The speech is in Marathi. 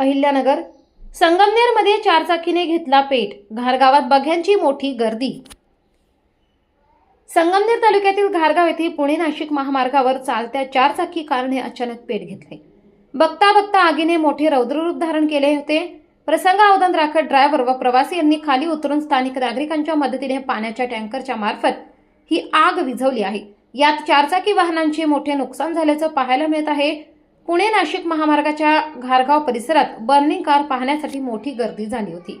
अहिल्यानगर संगमनेरमध्ये चारचाकीने घेतला पेट घारगावात बघ्यांची मोठी गर्दी. संगमनेर तालुक्यातील घारगाव येथे पुणे नाशिक महामार्गावर चालत्या चारचाकी कारने अचानक पेट घेतले. बघता बघता आगीने मोठे रौद्ररूप धारण केले होते. प्रसंगावधान राखत ड्रायव्हर व प्रवासी यांनी खाली उतरून स्थानिक नागरिकांच्या मदतीने पाण्याच्या टँकरच्या मार्फत ही आग विझवली आहे. यात चारचाकी वाहनांचे मोठे नुकसान झाल्याचं पाहायला मिळत आहे. पुणे नाशिक महामार्गाच्या घारगाव परिसरात बर्निंग कार पाहण्यासाठी मोठी गर्दी झाली होती.